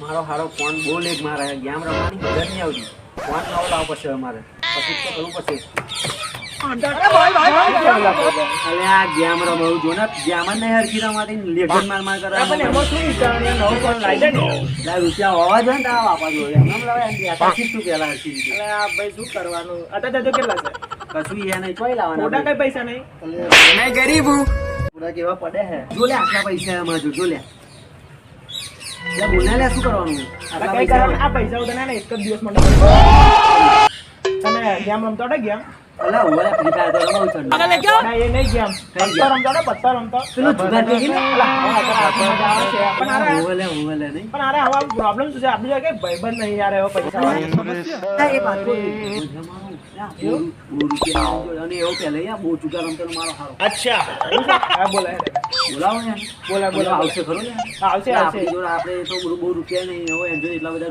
મારો હારો ફોન બહુ લેગ મારે. ગેમ રમવાની મજા નહીં આવતી. ફોન નવો લાવવો પડશે અમારે. પછી તો કરવું પડશે. લાવી લાવે ગરીબ કેવા પડે હે? જો લે આટલા પૈસા એમાં જો લે. લે શું કરવાનું? આ પૈસા ઉધાર ના એક જ દિવસ માટે. તમે ગેમ રમતો ગેમ? અલા ઓલા ફ્રી ફાયર તો રમાવું છું ના, એ નહીં ગેમ. કઈ પત્તો રમતો હતો પત્તો રમતો. પેલું જુગાર કે કે ને? પણ ઓલે ઓલે નહીં. પણ અરે હવે પ્રોબ્લેમ શું છે? આપણી જોડે ભાઈબંધ નહીં યાર એવો પૈસા વાળો. એ વાત ને ને. આપણે તો બહુ રૂપિયા નહીં હોય એટલા બધા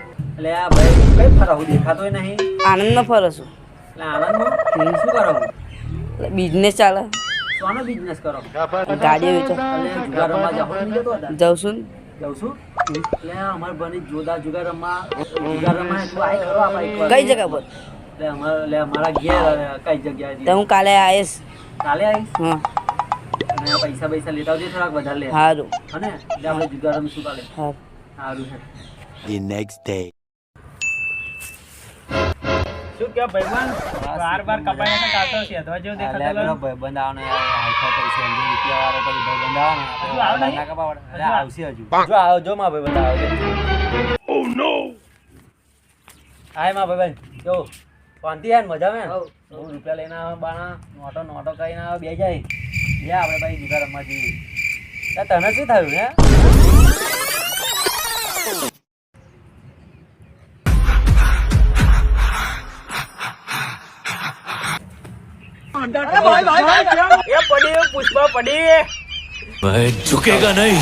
એટલે આ ભાઈ કઈ ફરાવું દેખાતોય નહીં. આનંદમાં ફરો છું. એટલે આનંદમાં શું કરો બિઝનેસ ચાલે. સોનો બિઝનેસ કરો? ગાડી વેચો. એટલે જુગાર રમવા જાઉં છું જાઉં છું? એટલે અમાર બની જોદા જુગાર રમવા જુગાર રમવા આપણા કઈ જગ્યા પર? એટલે અમાર એટલે અમારા ઘેર કઈ જગ્યાએ તો હું કાલે આવીશ. કાલે આવીશ? હા. અને પૈસા પૈસા લેતા આવજે થોડાક વધારે લે. સારું અને એટલે આપણે જુગાર રમીશું કાલે. સારું સારું છે the next day. શું કે ભાઈબંધ બાર બાર કપાઈને કાતો છે અથવા જેવું એટલે દેખાતો પેલો ભાઈબંધ યાર, પૈસા એમ રૂપિયા વાળો પછી ભાઈબંધ આવવાનો. હજુ ના કપાવડે. એટલે આવશે હજુ. જો આવો, જો મારો ભાઈબંધ આવે. હાય મારો ભાઈબંધ. જો, શાંતિ યાર, મજા આવે ને? બહુ રૂપિયા લઈને આવે બાણા, નોટો નોટો કરીને આવે, બે જાય. બે આપણે ભાઈ જુગાર રમવા જઈએ. તને શું થયું હે એ પડી પુષ્પા પડી झुकेगा नहीं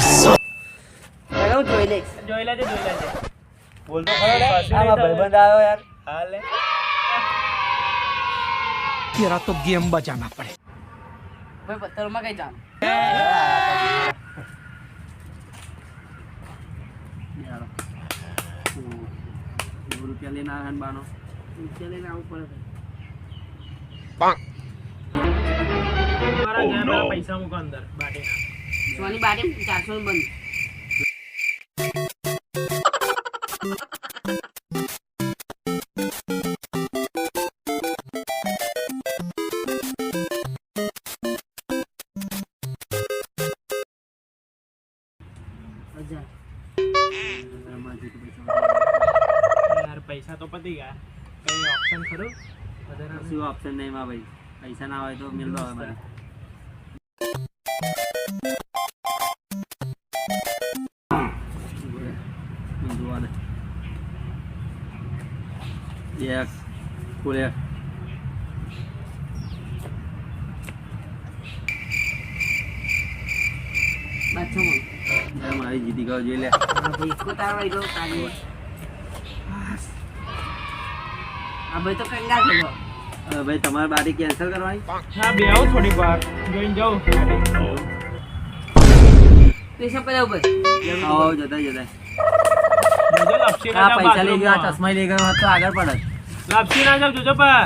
ચાલો હું જોઈ લઈશ જોઈ લેજે જોઈ લેજે બોલતો ખરો લે કશું આ નહીં મારો થયું. ભાઈબંધ આવ્યો યાર હાલે तेरा तो गेम बजाना पड़ेगा ભાઈ પથ્થરોમાં કઈ જાણ યાર. હમ. બહુ રૂપિયા લઈને આવ્યા ને બાનો રૂપિયા લઈને આવવું પડે મારા ઘેરના પૈસા મૂકો અંદર બાટીના સોની બાટી ચારસો ની બંધ હજાર યાર પૈસા તો પતી ગયા કઈ ઓપ્શન ખરું વધારાનું? શું ઓપ્શન નહીં માં ભાઈ પૈસા ના હોય તો મિલ દો હવે મારે જોવા દે એક ફૂલ એક બાદશાહ માં લે, મારી જીતી ગયો જોઈ લે ભાઈ ઇસકો તારો આવી ગયો કાઢી આ ભાઈ તો કંગાલ થઈ ગયો હવે ભાઈ તમારે બારી કેન્સલ કરવાની? હા બે આવું થોડીક વાર. જોઈને જાઉં પૈસા પડ્યા ઉપર આવો જતા જતા આ પૈસા લઈ ગયો આ ચશ્મા લઈ ગયો તો આગળ પડત લપસી ના જાવ જોજો પા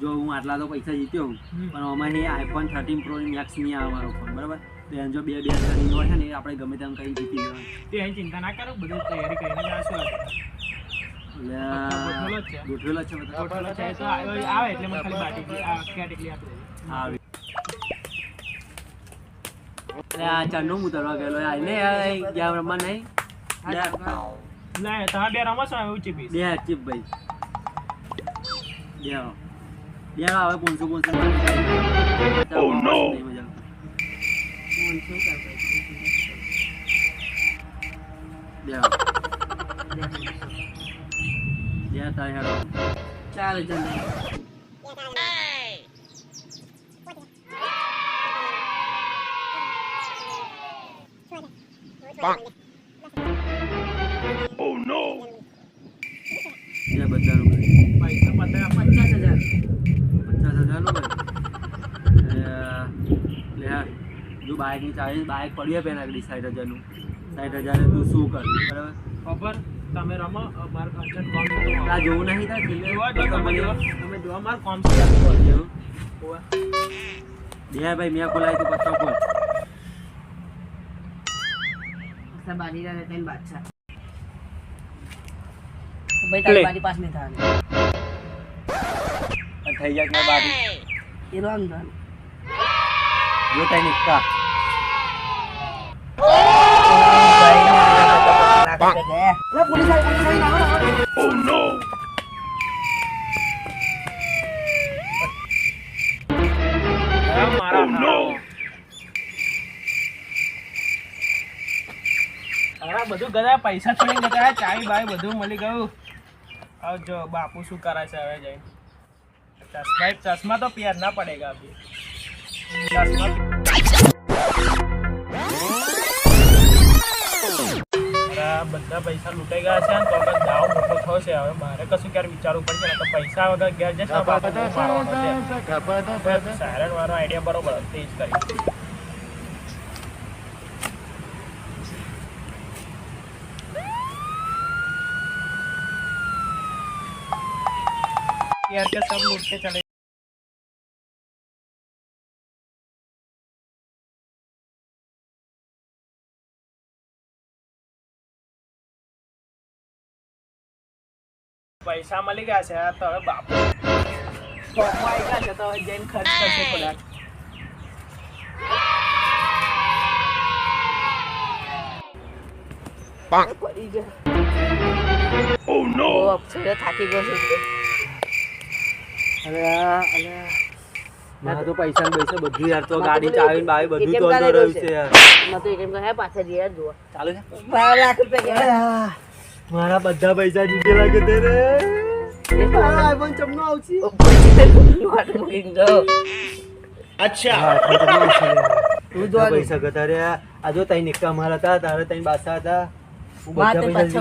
જો હું આટલા તો પૈસા જીત્યો હું. પણ એ આઈફોન થર્ટીન પ્રો મેક્સ નહીં આવે મારો ફોન બરાબર? તો જો બે બે હજારની છે ને આપણે ગમે તેમ કઈ જીતી જવાનું તે ચિંતા ના કરો બધું તૈયારી કરીને જ આવશું. એટલે ગોઠવેલો છે ગોઠવેલો ઉતરવા ગયેલો આઈને ગયા રમવા નહીં ના તમે બે રમો ચીપી ચીપ ભાઈ બે બે આવે પોનસો પોનસો બે પૈસા. જતા હેડો ચાલો જલ્દી પતે આપણે પચાસ હજાર લે જો બાઇકની ચાવી બાઇક પડી હોય પેલા આગળ સાઠ હજારનું સાઠ હજાર તું શું કર બરાબર ખબર તમે રમો મારે કોમ આ જોવું નહીં થાય છેલ્લે. જોવા જો તમે જોવા તમે કોમ છે? બે ભાઈ મેં ખોલાય તું પચાસ ખોલ. અચ્છા, બારી ના રહેતા બાદશાહ. ભાઈ તારી બારી પાસ થઈ જાય કે બારી. રોંગ જો તઈ તારા બધું ગયા પૈસા જતા રહ્યા, ચાવી બાવી બધું મળી ગયું. હવે જો બાપુ શું કરે છે હવે જઈને? ચશ્મા ચશ્મા તો પહેર ના પડેગા અભી ચશ્મા બધા પૈસા લૂંટાઈ ગયા છે ને તો આગળ દાવ મોટો થયો છે હવે મારે કશું ક્યારે વિચારવું પડશે ને તો પૈસા વગર ઘેર જશે ને બાપુ મારવાનો છે સાયરન વાળો આઈડિયા બરોબર હતો, તે જ કરી यार के सब लूट के चले પૈસા મળી ગયા છે તો હવે બાપુ આવી ગયા છે તો હવે જઈને ખર્ચ કરશે થોડાક. તો પૈસા બધું યાર તો ગાડી ચાવી બાવી બધું તો રહ્યું છે ચાલુ છે? બાર લાખ રૂપિયા મારા બધા પૈસા જીતે લાગે તે રે. ચમનો આવશે. યાર. તું જો પૈસા ગતા રે આ જો તઈ નિક્કા મારા હતા તારે તઈ બાસા હતા. હું બધા પૈસા